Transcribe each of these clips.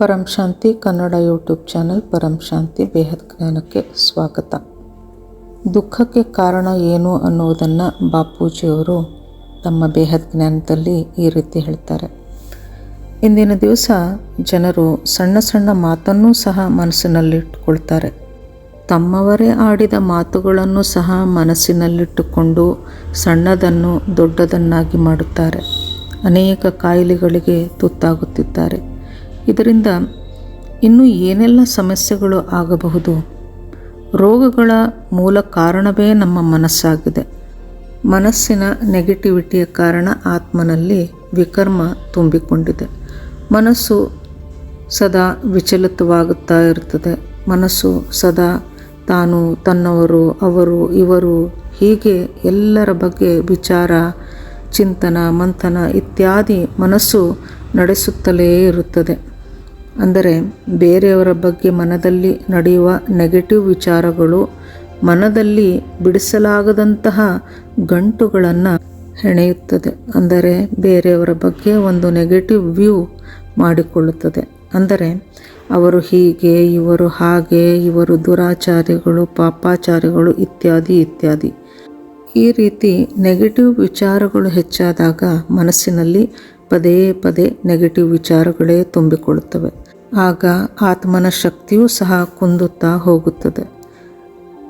ಪರಂ Shanti Kannada YouTube channel Param Shanti ಬೇಹದ್ ಜ್ಞಾನಕ್ಕೆ ಸ್ವಾಗತ. ದುಃಖಕ್ಕೆ ಕಾರಣ ಏನು ಅನ್ನುವುದನ್ನು ಬಾಪೂಜಿಯವರು ತಮ್ಮ ಬೇಹದ್ ಜ್ಞಾನದಲ್ಲಿ ಈ ರೀತಿ ಹೇಳ್ತಾರೆ. ಇಂದಿನ ದಿವಸ ಜನರು ಸಣ್ಣ ಸಣ್ಣ ಮಾತನ್ನೂ ಸಹ ಮನಸ್ಸಿನಲ್ಲಿಟ್ಟುಕೊಳ್ತಾರೆ. ತಮ್ಮವರೇ ಆಡಿದ ಮಾತುಗಳನ್ನು ಸಹ ಮನಸ್ಸಿನಲ್ಲಿಟ್ಟುಕೊಂಡು ಸಣ್ಣದನ್ನು ದೊಡ್ಡದನ್ನಾಗಿ ಮಾಡುತ್ತಾರೆ. ಅನೇಕ ಕಾಯಿಲೆಗಳಿಗೆ ತುತ್ತಾಗುತ್ತಿದ್ದಾರೆ. ಇದರಿಂದ ಇನ್ನೂ ಏನೆಲ್ಲ ಸಮಸ್ಯೆಗಳು ಆಗಬಹುದು? ರೋಗಗಳ ಮೂಲ ಕಾರಣವೇ ನಮ್ಮ ಮನಸ್ಸಾಗಿದೆ. ಮನಸ್ಸಿನ ನೆಗೆಟಿವಿಟಿಯ ಕಾರಣ ಆತ್ಮನಲ್ಲಿ ವಿಕರ್ಮ ತುಂಬಿಕೊಂಡಿದೆ. ಮನಸ್ಸು ಸದಾ ವಿಚಲಿತವಾಗುತ್ತಾ ಇರ್ತದೆ ಮನಸ್ಸು ಸದಾ ತಾನು ತನ್ನವರು, ಅವರು, ಇವರು, ಹೀಗೆ ಎಲ್ಲರ ಬಗ್ಗೆ ವಿಚಾರ, ಚಿಂತನ, ಮಂಥನ ಇತ್ಯಾದಿ ಮನಸ್ಸು ನಡೆಸುತ್ತಲೇ ಇರುತ್ತದೆ. ಅಂದರೆ ಬೇರೆಯವರ ಬಗ್ಗೆ ಮನದಲ್ಲಿ ನಡೆಯುವ ನೆಗೆಟಿವ್ ವಿಚಾರಗಳು ಮನದಲ್ಲಿ ಬಿಡಿಸಲಾಗದಂತಹ ಗಂಟುಗಳನ್ನು ಹೆಣೆಯುತ್ತದೆ. ಅಂದರೆ ಬೇರೆಯವರ ಬಗ್ಗೆ ಒಂದು ನೆಗೆಟಿವ್ ವ್ಯೂ ಮಾಡಿಕೊಳ್ಳುತ್ತದೆ. ಅಂದರೆ ಅವರು ಹೀಗೆ, ಇವರು ಹಾಗೆ, ಇವರು ದುರಾಚಾರಿಗಳು, ಪಾಪಾಚಾರಿಗಳು ಇತ್ಯಾದಿ ಇತ್ಯಾದಿ. ಈ ರೀತಿ ನೆಗೆಟಿವ್ ವಿಚಾರಗಳು ಹೆಚ್ಚಾದಾಗ ಮನಸ್ಸಿನಲ್ಲಿ ಪದೇ ಪದೇ ನೆಗೆಟಿವ್ ವಿಚಾರಗಳೇ ತುಂಬಿಕೊಳ್ಳುತ್ತವೆ. ಆಗ ಆತ್ಮನ ಶಕ್ತಿಯೂ ಸಹ ಕುಂದುತ್ತಾ ಹೋಗುತ್ತದೆ.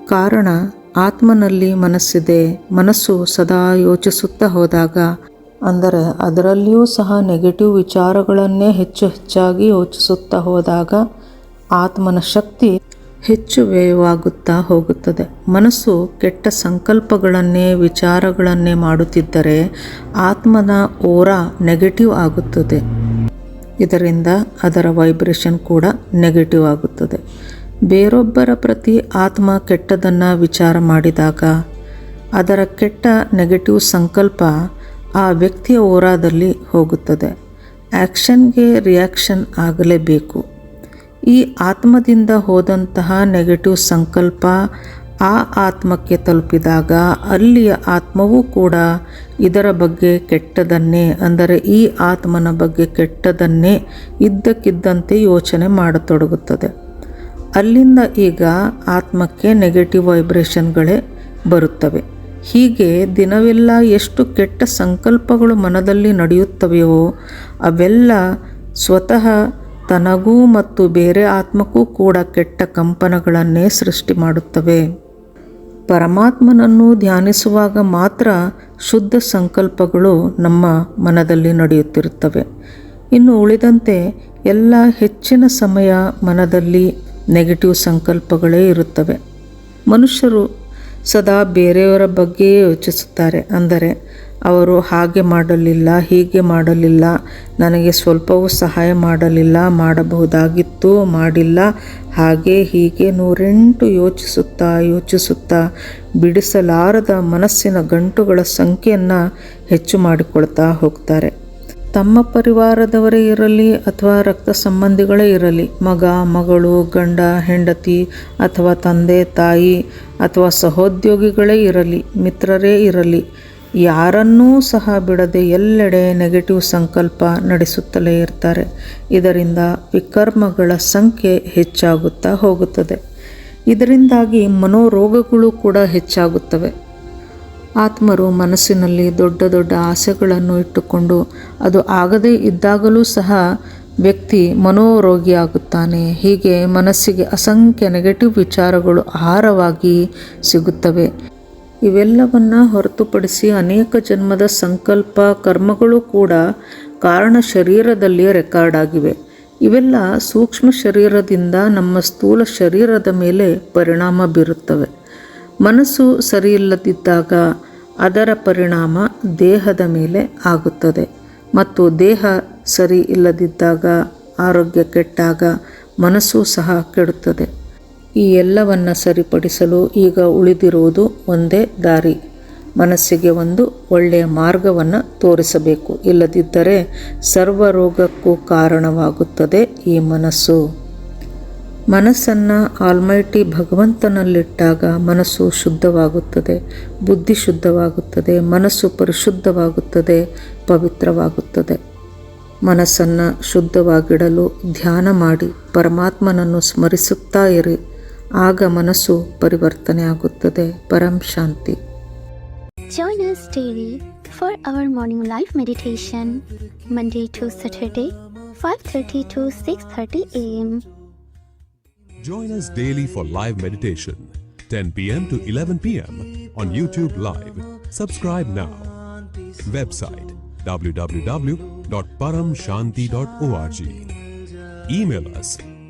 ಕಾರಣ, ಆತ್ಮನಲ್ಲಿ ಮನಸ್ಸಿದೆ, ಮನಸ್ಸು ಸದಾ ಯೋಚಿಸುತ್ತಾ ಹೋದಾಗ, ಅಂದರೆ ಅದರಲ್ಲಿಯೂ ಸಹ ನೆಗೆಟಿವ್ ವಿಚಾರಗಳನ್ನೇ ಹೆಚ್ಚು ಹೆಚ್ಚಾಗಿ ಯೋಚಿಸುತ್ತಾ ಹೋದಾಗ ಆತ್ಮನ ಶಕ್ತಿ ಹೆಚ್ಚು ವ್ಯಯವಾಗುತ್ತಾ ಹೋಗುತ್ತದೆ. ಮನಸ್ಸು ಕೆಟ್ಟ ಸಂಕಲ್ಪಗಳನ್ನೇ, ವಿಚಾರಗಳನ್ನೇ ಮಾಡುತ್ತಿದ್ದರೆ, ಆತ್ಮನ ಓರ ನೆಗೆಟಿವ್ ಆಗುತ್ತದೆ. ಇದರಿಂದ ಅದರ ವೈಬ್ರೇಷನ್ ಕೂಡ ನೆಗೆಟಿವ್ ಆಗುತ್ತದೆ. ಬೇರೊಬ್ಬರ ಪ್ರತಿ ಆತ್ಮ ಕೆಟ್ಟದನ್ನು ವಿಚಾರ ಮಾಡಿದಾಗ ಅದರ ಕೆಟ್ಟ ನೆಗೆಟಿವ್ ಸಂಕಲ್ಪ ಆ ವ್ಯಕ್ತಿಯ ಓರಾದಲ್ಲಿ ಹೋಗುತ್ತದೆ. ಆ್ಯಕ್ಷನ್ಗೆ ರಿಯಾಕ್ಷನ್ ಆಗಲೇಬೇಕು. ಈ ಆತ್ಮದಿಂದ ಹೋದಂತಹ ನೆಗೆಟಿವ್ ಸಂಕಲ್ಪ ಆ ಆತ್ಮಕ್ಕೆ ತಲುಪಿದಾಗ ಅಲ್ಲಿಯ ಆತ್ಮವೂ ಕೂಡ ಇದರ ಬಗ್ಗೆ ಕೆಟ್ಟದನ್ನೇ, ಅಂದರೆ ಈ ಆತ್ಮನ ಬಗ್ಗೆ ಕೆಟ್ಟದನ್ನೇ ಇದ್ದಕ್ಕಿದ್ದಂತೆ ಯೋಚನೆ ಮಾಡತೊಡಗುತ್ತದೆ. ಅಲ್ಲಿಂದ ಈಗ ಆತ್ಮಕ್ಕೆ ನೆಗೆಟಿವ್ ವೈಬ್ರೇಷನ್ಗಳೇ ಬರುತ್ತವೆ. ಹೀಗೆ ದಿನವೆಲ್ಲ ಎಷ್ಟು ಕೆಟ್ಟ ಸಂಕಲ್ಪಗಳು ಮನದಲ್ಲಿ ನಡೆಯುತ್ತವೆಯೋ, ಅವೆಲ್ಲ ಸ್ವತಃ ತನಗೂ ಮತ್ತು ಬೇರೆ ಆತ್ಮಕ್ಕೂ ಕೂಡ ಕೆಟ್ಟ ಕಂಪನಗಳನ್ನೇ ಸೃಷ್ಟಿ ಮಾಡುತ್ತವೆ. ಪರಮಾತ್ಮನನ್ನು ಧ್ಯಾನಿಸುವಾಗ ಮಾತ್ರ ಶುದ್ಧ ಸಂಕಲ್ಪಗಳು ನಮ್ಮ ಮನದಲ್ಲಿ ನಡೆಯುತ್ತಿರುತ್ತವೆ. ಇನ್ನು ಉಳಿದಂತೆ ಎಲ್ಲ ಹೆಚ್ಚಿನ ಸಮಯ ಮನದಲ್ಲಿ ನೆಗೆಟಿವ್ ಸಂಕಲ್ಪಗಳೇ ಇರುತ್ತವೆ. ಮನುಷ್ಯರು ಸದಾ ಬೇರೆಯವರ ಬಗ್ಗೆಯೇ ಯೋಚಿಸುತ್ತಾರೆ. ಅಂದರೆ ಅವರು ಹಾಗೆ ಮಾಡಲಿಲ್ಲ, ಹೀಗೆ ಮಾಡಲಿಲ್ಲ, ನನಗೆ ಸ್ವಲ್ಪವೂ ಸಹಾಯ ಮಾಡಲಿಲ್ಲ, ಮಾಡಬಹುದಾಗಿತ್ತು ಮಾಡಿಲ್ಲ, ಹಾಗೆ ಹೀಗೆ ನೂರೆಂಟು ಯೋಚಿಸುತ್ತಾ ಯೋಚಿಸುತ್ತಾ ಬಿಡಿಸಲಾರದ ಮನಸ್ಸಿನ ಗಂಟುಗಳ ಸಂಖ್ಯೆಯನ್ನು ಹೆಚ್ಚು ಮಾಡಿಕೊಳ್ತಾ ಹೋಗ್ತಾರೆ. ತಮ್ಮ ಪರಿವಾರದವರೇ ಇರಲಿ ಅಥವಾ ರಕ್ತ ಸಂಬಂಧಿಗಳೇ ಇರಲಿ, ಮಗ, ಮಗಳು, ಗಂಡ, ಹೆಂಡತಿ ಅಥವಾ ತಂದೆ, ತಾಯಿ ಅಥವಾ ಸಹೋದ್ಯೋಗಿಗಳೇ ಇರಲಿ, ಮಿತ್ರರೇ ಇರಲಿ ಯಾರನ್ನೂ ಸಹ ಬಿಡದೆ ಎಲ್ಲೆಡೆ ನೆಗೆಟಿವ್ ಸಂಕಲ್ಪ ನಡೆಸುತ್ತಲೇ ಇರ್ತಾರೆ. ಇದರಿಂದ ವಿಕರ್ಮಗಳ ಸಂಖ್ಯೆ ಹೆಚ್ಚಾಗುತ್ತಾ ಹೋಗುತ್ತದೆ. ಇದರಿಂದಾಗಿ ಮನೋರೋಗಗಳು ಕೂಡ ಹೆಚ್ಚಾಗುತ್ತವೆ. ಆತ್ಮರು ಮನಸ್ಸಿನಲ್ಲಿ ದೊಡ್ಡ ದೊಡ್ಡ ಆಸೆಗಳನ್ನು ಇಟ್ಟುಕೊಂಡು ಅದು ಆಗದೇ ಇದ್ದಾಗಲೂ ಸಹ ವ್ಯಕ್ತಿ ಮನೋರೋಗಿಯಾಗುತ್ತಾನೆ. ಹೀಗೆ ಮನಸ್ಸಿಗೆ ಅಸಂಖ್ಯ ನೆಗೆಟಿವ್ ವಿಚಾರಗಳು ಆಹಾರವಾಗಿ ಸಿಗುತ್ತವೆ. ಇವೆಲ್ಲವನ್ನು ಹೊರತುಪಡಿಸಿ ಅನೇಕ ಜನ್ಮದ ಸಂಕಲ್ಪ, ಕರ್ಮಗಳು ಕೂಡ ಕಾರಣ ಶರೀರದಲ್ಲಿ ರೆಕಾರ್ಡ್ ಆಗಿವೆ. ಇವೆಲ್ಲ ಸೂಕ್ಷ್ಮ ಶರೀರದಿಂದ ನಮ್ಮ ಸ್ಥೂಲ ಶರೀರದ ಮೇಲೆ ಪರಿಣಾಮ ಬೀರುತ್ತವೆ. ಮನಸ್ಸು ಸರಿಯಿಲ್ಲದಿದ್ದಾಗ ಅದರ ಪರಿಣಾಮ ದೇಹದ ಮೇಲೆ ಆಗುತ್ತದೆ. ಮತ್ತು ದೇಹ ಸರಿ ಇಲ್ಲದಿದ್ದಾಗ ಆರೋಗ್ಯ ಕೆಟ್ಟಾಗ ಮನಸ್ಸು ಸಹ ಕೆಡುತ್ತದೆ. ಈ ಎಲ್ಲವನ್ನು ಸರಿಪಡಿಸಲು ಈಗ ಉಳಿದಿರುವುದು ಒಂದೇ ದಾರಿ. ಮನಸ್ಸಿಗೆ ಒಂದು ಒಳ್ಳೆಯ ಮಾರ್ಗವನ್ನು ತೋರಿಸಬೇಕು. ಇಲ್ಲದಿದ್ದರೆ ಸರ್ವರೋಗಕ್ಕೂ ಕಾರಣವಾಗುತ್ತದೆ ಈ ಮನಸ್ಸು. ಮನಸ್ಸನ್ನು ಆಲ್ಮೈಟಿ ಭಗವಂತನಲ್ಲಿಟ್ಟಾಗ ಮನಸ್ಸು ಶುದ್ಧವಾಗುತ್ತದೆ, ಬುದ್ಧಿ ಶುದ್ಧವಾಗುತ್ತದೆ, ಮನಸ್ಸು ಪರಿಶುದ್ಧವಾಗುತ್ತದೆ, ಪವಿತ್ರವಾಗುತ್ತದೆ. ಮನಸ್ಸನ್ನು ಶುದ್ಧವಾಗಿಡಲು ಧ್ಯಾನ ಮಾಡಿ, ಪರಮಾತ್ಮನನ್ನು ಸ್ಮರಿಸುತ್ತಾ ಇರಿ. ಆಗ ಮನಸ್ಸು ಪರಿವರ್ತನೆ ಆಗುತ್ತದೆ ಪರಂ ಶಾಂತಿ Join us daily for our morning live meditation, Monday to Saturday, 5:30 to 6:30 a.m. Join us daily for live meditation, 10 p.m. to 11 p.m. on YouTube Live. Subscribe now. Website www.paramshanti.org. Email us